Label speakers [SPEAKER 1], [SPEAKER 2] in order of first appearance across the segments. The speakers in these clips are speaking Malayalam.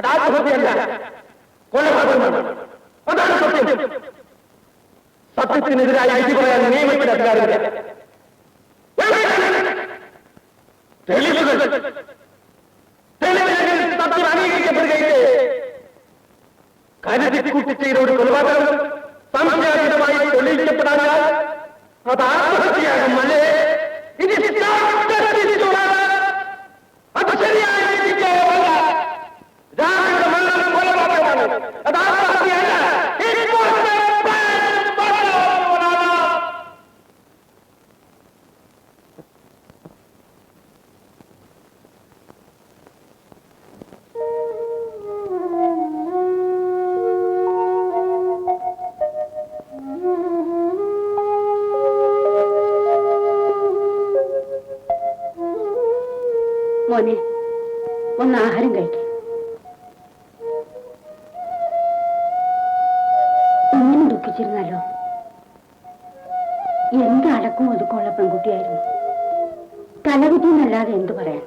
[SPEAKER 1] അത് ആത്മഹത്യയല്ല കൊലപാതകമാണ് അതാണ് സത്യം. സത്യത്തിനെതിരായി വിധി പറയാൻ നിയമത്തിന്റെ അധികാരമില്ല. തെളിവുകൾ. തെളിവുകൾ സത്യം അംഗീകരിക്കപ്പെടുകയില്ലേ? കരുതിക്കുട്ടി ചെയ്ത ഒരു
[SPEAKER 2] മോനെ ഒന്ന് ആഹാരം കഴിക്കും. ഇങ്ങനെ ദുഃഖിച്ചിരുന്നല്ലോ. എന്ത് അടക്കും ഒതുക്കമുള്ള പെൺകുട്ടിയായിരുന്നു. തലകുത്തിന്നല്ലാതെ എന്തു പറയാൻ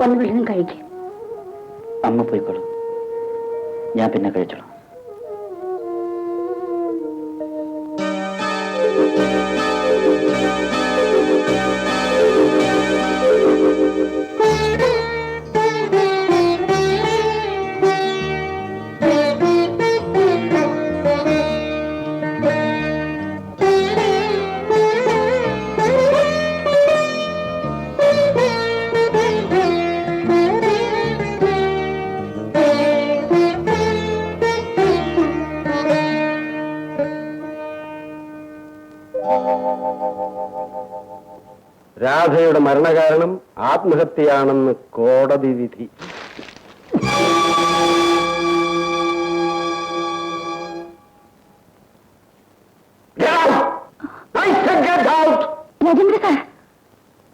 [SPEAKER 2] ഒന്ന് വല്ലതും കഴിക്കും.
[SPEAKER 3] അമ്മ പോയിക്കോളൂ. ഞാൻ പിന്നെ കഴിച്ചോളാം.
[SPEAKER 1] രാധയുടെ മരണകാരണം ആത്മഹത്യയാണെന്ന് കോടതി വിധി.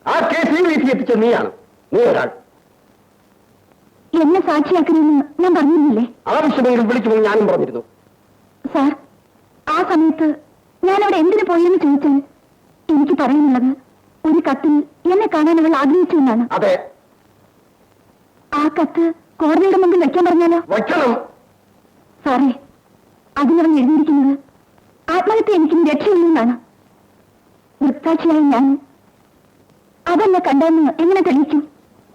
[SPEAKER 1] ആ കേസ് എത്തിച്ച നീയാണ്. നീ ഒരാൾ.
[SPEAKER 2] എന്നെ സാക്ഷിയാക്കണമെന്ന് ഞാൻ പറഞ്ഞിരുന്നില്ലേ?
[SPEAKER 1] ആവശ്യമെങ്കിൽ വിളിക്കുമെന്ന് ഞാനും പറഞ്ഞിരുന്നു.
[SPEAKER 2] സാർ ആ സമയത്ത് ഞാൻ അവിടെ എന്തിനു എന്ന് ചോദിച്ചാൽ എനിക്ക് പറയാനുള്ളത് ഒരു കത്തിൽ എന്നെ കാണാൻ അവൾ ആഗ്രഹിച്ചു എന്നാണ്.
[SPEAKER 1] അതെ.
[SPEAKER 2] ആ കത്ത് കോടതിയുടെ മുമ്പിൽ വെക്കാൻ പറഞ്ഞാലോ?
[SPEAKER 1] വയ്ക്കണം.
[SPEAKER 2] സാറേ അതിനവൻ എഴുതിയിരിക്കുന്നത് ആത്മഹത്യ എനിക്ക് രക്ഷയില്ലെന്നാണ് വൃത്താക്ഷിയായ ഞാൻ അതല്ല കണ്ടെന്ന് എങ്ങനെ തെളിയിക്കും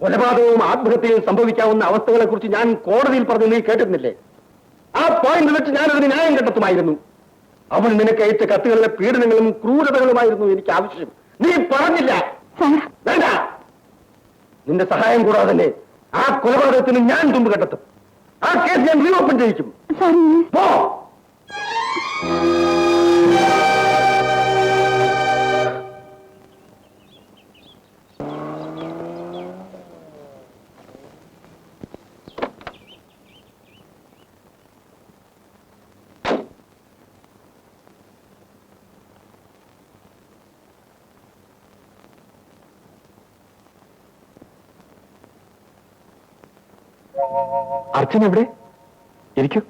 [SPEAKER 1] കൊലപാതകവും ആത്മഹത്യയും സംഭവിക്കാവുന്ന അവസ്ഥകളെ കുറിച്ച് ഞാൻ കോടതിയിൽ പറഞ്ഞു നീ കേട്ടിരുന്നില്ലേ? ആ പോയിന്റ് വെച്ച് ഞാനൊരു ന്യായം കണ്ടെത്തുമായിരുന്നു. അവൻ നിനക്ക് അയച്ച കത്തുകളിലെ പീഡനങ്ങളും ക്രൂരതകളുമായിരുന്നു എനിക്ക് ആവശ്യം. നീ പറഞ്ഞില്ല. വേണ്ട. നിന്റെ സഹായം കൂടാതെ തന്നെ ആ കൊലപാതകത്തിന് ഞാൻ തുമ്പ് കണ്ടെത്തും. ആ കേസ് ഞാൻ റീഓപ്പൺ ചെയ്യിക്കും.
[SPEAKER 2] സാർ ഞാൻ
[SPEAKER 1] പോ. അർച്ചന എവിടെ? ഇരിക്കൂ.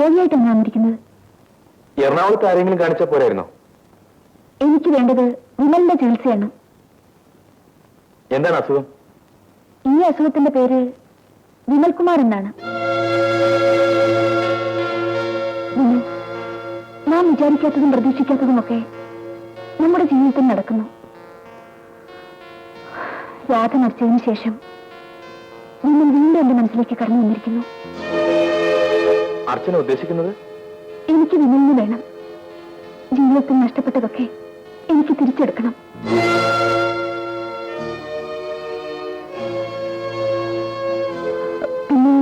[SPEAKER 2] രോഗിയായിട്ടാണ് വന്നിരിക്കുന്നത്.
[SPEAKER 1] എറണാകുളത്ത് ആരെങ്കിലും കാണിച്ചാൽ പോരായിരുന്നോ?
[SPEAKER 2] എനിക്ക് വേണ്ടത് വിമലിന്റെ ചികിത്സയാണ്.
[SPEAKER 1] എന്താണ് അസുഖം?
[SPEAKER 2] ഈ അസുഖത്തിന്റെ പേര് വിമൽകുമാർ എന്നാണ്. നാം വിചാരിക്കാത്തതും പ്രതീക്ഷിക്കാത്തതുമൊക്കെ നമ്മുടെ ജീവിതത്തിൽ നടക്കുന്നു. രാധ മരിച്ചതിന് ശേഷം നിങ്ങൾ വീണ്ടും എന്റെ മനസ്സിലേക്ക് കടന്നു വന്നിരിക്കുന്നു.
[SPEAKER 1] അർച്ചന ഉദ്ദേശിക്കുന്നത്?
[SPEAKER 2] എനിക്ക് വിമലിന് വേണം. ജീവിതത്തിൽ നഷ്ടപ്പെട്ടതൊക്കെ എനിക്ക് തിരിച്ചെടുക്കണം. പിന്നെ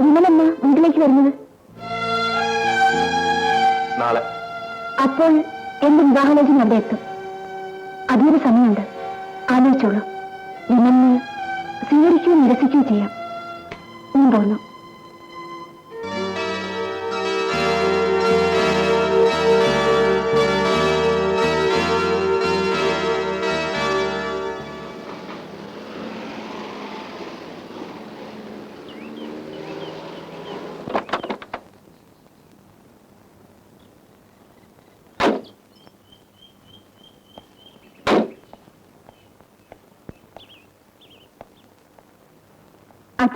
[SPEAKER 2] വിമലമ്മ വീട്ടിലേക്ക് വരുന്നത്?
[SPEAKER 1] നാളെ.
[SPEAKER 2] അപ്പോൾ എന്റെ വിവാഹാലോചന അവിടെ എത്തും. അതിനൊരു സമയമുണ്ട്. ആലോചിച്ചോളൂ. വിമലിനെ സ്വീകരിക്കുകയും നിരസിക്കുകയും ചെയ്യാം. ഞാൻ പോകുന്നു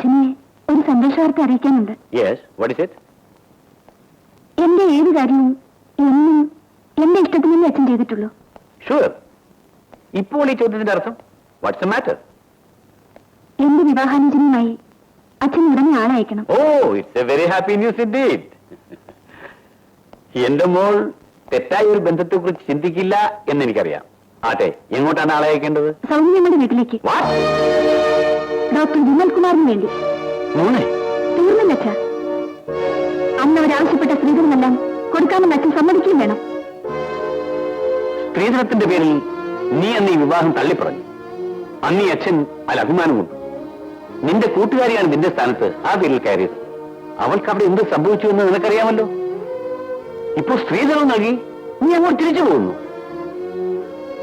[SPEAKER 2] അച്ഛനെ ഒരു സന്തോഷവാർത്ത അറിയിക്കാനുണ്ട്. എന്റെ ഏത് കാര്യവും എന്നും എന്റെ ഇഷ്ടത്തിനല്ലേ അച്ഛൻ ചെയ്തിട്ടുള്ളൂ.
[SPEAKER 4] ഷുവർ ഇപ്പോൾ ഈ ചോദ്യത്തിന്റെ അർത്ഥം? വാട്ട്സ് മാറ്റർ
[SPEAKER 2] എന്റെ വിവാഹാലോചനയുമായി അച്ഛൻ ഉടനെ ആളയക്കണം.
[SPEAKER 4] ഓ it's a very happy news indeed എന്റെ മോൾ തെറ്റായ ഒരു ബന്ധത്തെ കുറിച്ച് ചിന്തിക്കില്ല എന്ന് എനിക്കറിയാം ആട്ടെ എങ്ങോട്ടാണ് ആളെ അയക്കേണ്ടത്
[SPEAKER 2] സൗമ്യമ്മയുടെ വീട്ടിലേക്ക്.
[SPEAKER 4] വാട്ട്
[SPEAKER 2] ഡോക്ടർ വിമൽകുമാറിന് വേണ്ടി. തീർന്നില്ല അച്ഛ. അന്ന് അവരാവശ്യപ്പെട്ട സ്ത്രീധനമെല്ലാം കൊടുക്കാമെന്ന് അച്ഛൻ സമ്മതിക്കുകയും വേണം.
[SPEAKER 4] സ്ത്രീധനത്തിന്റെ പേരിൽ നീ അന്ന് ഈ വിവാഹം തള്ളിപ്പറഞ്ഞു. അന്ന് ഈ അച്ഛൻ അതിൽ അഭിമാനമുണ്ട്. നിന്റെ കൂട്ടുകാരിയാണ് നിന്റെ സ്ഥാനത്ത് ആ പേരിൽ കയറിയത്. അവൾക്ക് അവിടെ എന്ത് സംഭവിച്ചു എന്ന് നിനക്കറിയാമല്ലോ? ഇപ്പോൾ സ്ത്രീധനം നൽകി നീ അങ്ങോട്ട് തിരിച്ചു പോകുന്നു.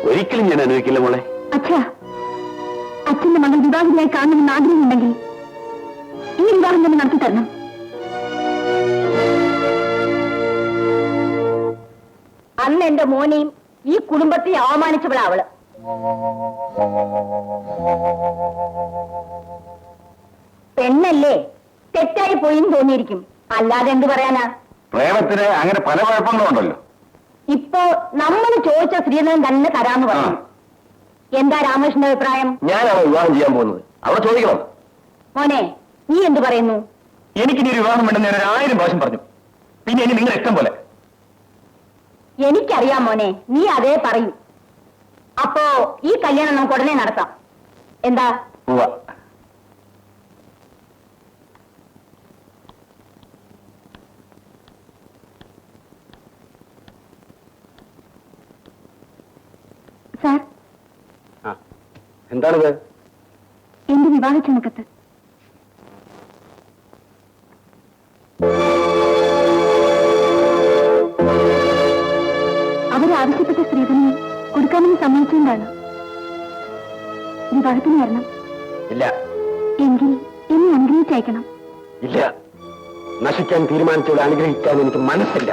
[SPEAKER 4] ഒരിക്കലും ഞാൻ അനുവദിക്കില്ല മോളെ.
[SPEAKER 2] അച്ഛാ അച്ഛന്റെ മകൾ വിവാഹിതയായി കാണണമെന്ന് ആഗ്രഹമുണ്ടെങ്കിൽ ഈ വിവാഹം തന്നെ നടത്തി തരണം.
[SPEAKER 5] അന്ന് എന്റെ മോനെയും ഈ കുടുംബത്തെ അവമാനിച്ചവളാ അവൾ. പെണ്ണല്ലേ തെറ്റായി പോയിന്ന് തോന്നിയിരിക്കും. അല്ലാതെ എന്ത് പറയാനാ?
[SPEAKER 4] പ്രേമത്തിന് അങ്ങനെ പല കുഴപ്പങ്ങളുണ്ടല്ലോ
[SPEAKER 5] ഇപ്പോ നമ്മൾ ചോദിച്ച സ്ത്രീധനം തന്നെ തരാന്ന് പറഞ്ഞു. എന്താ രാമകൃഷ്ണന്റെ അഭിപ്രായം?
[SPEAKER 4] ഞാനാണ് വിവാഹം ചെയ്യാൻ പോകുന്നത്? അവിടെ ചോദിക്കണം.
[SPEAKER 5] മോനെ നീ എന്ത് പറയുന്നു?
[SPEAKER 4] എനിക്ക് ഒരു വിവാഹം വേണ്ടെന്ന് ഞാൻ ഒരു ആയിരം പ്രാവശ്യം പറഞ്ഞു. പിന്നെ ഇനി നിങ്ങളുടെ ഇഷ്ടം പോലെ.
[SPEAKER 5] എനിക്കറിയാം മോനെ നീ അതേ പറയൂ. അപ്പോ ഈ കല്യാണം നമുക്ക് ഉടനെ നടത്താം. എന്താ?
[SPEAKER 4] എന്താണിത്?
[SPEAKER 2] എന്റെ വിവാഹ ക്ഷണക്കത്ത് അവരാവശ്യപ്പെട്ട സ്ത്രീധനം കൊടുക്കാമെന്ന് സമ്മതിച്ചുകൊണ്ടാണ് വിവാഹത്തിന് വരണം.
[SPEAKER 4] ഇല്ല.
[SPEAKER 2] എങ്കിൽ എന്നെ അനുഗ്രഹിച്ചയക്കണം.
[SPEAKER 4] ഇല്ല. നശിക്കാൻ തീരുമാനിച്ചവരെ അനുഗ്രഹിക്കാൻ എനിക്ക് മനസ്സില്ല.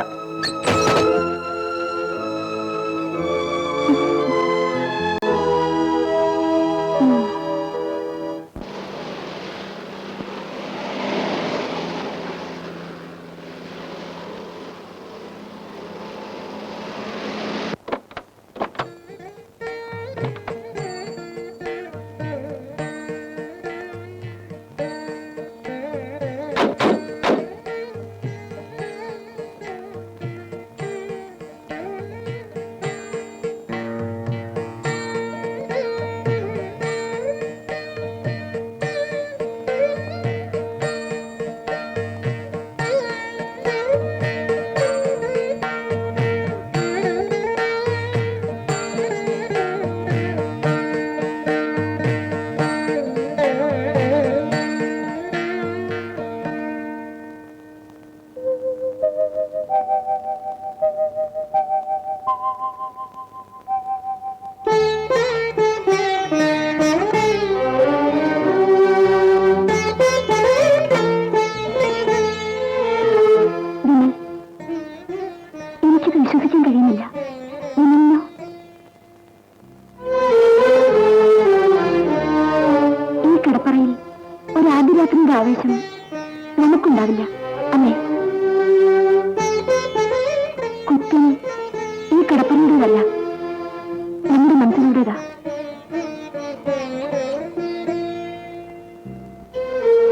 [SPEAKER 2] മനസ്സിലൂടേതാ.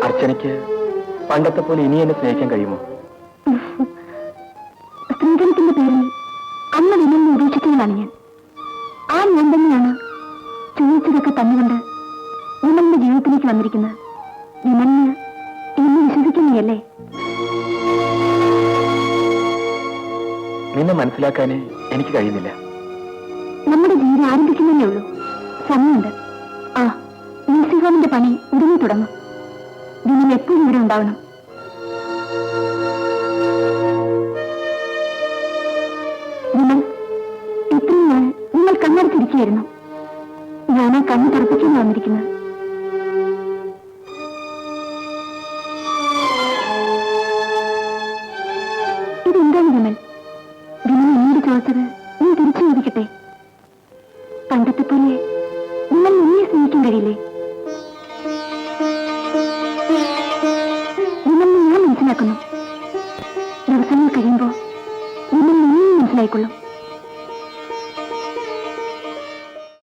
[SPEAKER 4] അർച്ചനയ്ക്ക് പണ്ടത്തെ പോലെ ഇനി എന്നെ സ്നേഹിക്കാൻ കഴിയുമോ?
[SPEAKER 2] സ്ത്രീധനത്തിന്റെ പേരിൽ അമ്മ വിമലിനെ ഉപേക്ഷിച്ചവളാണ് ഞാൻ. ആ ഞാൻ തന്നെയാണ് ചോദിച്ചതൊക്കെ തന്നുകൊണ്ട് വിമലിന്റെ ജീവിതത്തിലേക്ക് വന്നിരിക്കുന്നത്. വിമലിന് എന്നെ വിശ്വസിക്കുന്നതല്ലേ?
[SPEAKER 4] നിന്നെ മനസ്സിലാക്കാനേ എനിക്ക് കഴിയുന്നില്ല.
[SPEAKER 2] ജീവിതം ആരംഭിക്കുന്നതേ ഉള്ളൂ സമയമുണ്ട്. ആ നഴ്സിംഗ് ഹോമിന്റെ പണി ഉടനെ തുടങ്ങും. വിമൽ എപ്പോഴും ഇവിടെ ഉണ്ടാവണം. വിമൽ ഇത്രയും നാൾ നിങ്ങൾ കണ്ണടച്ചിരിക്കുകയായിരുന്നു. ഞാൻ കണ്ണ് തുറപ്പിക്കാൻ വന്നിരിക്കുന്നത് ഇതെന്താണ് വിമൽ? വിമൽ എന്നോട് ചോദിച്ചത്? നീ തിരിച്ചു ചോദിക്കട്ടെ. പണ്ടത്തെ പോലെ നിങ്ങൾ നിന്നെ സ്നേഹിക്കാൻ കഴിയില്ലേ? നിങ്ങൾ നിങ്ങൾ മനസ്സിലാക്കുന്നു. ദിവസങ്ങൾ കഴിയുമ്പോൾ നിങ്ങൾ നിന്നെ മനസ്സിലായിക്കൊള്ളും.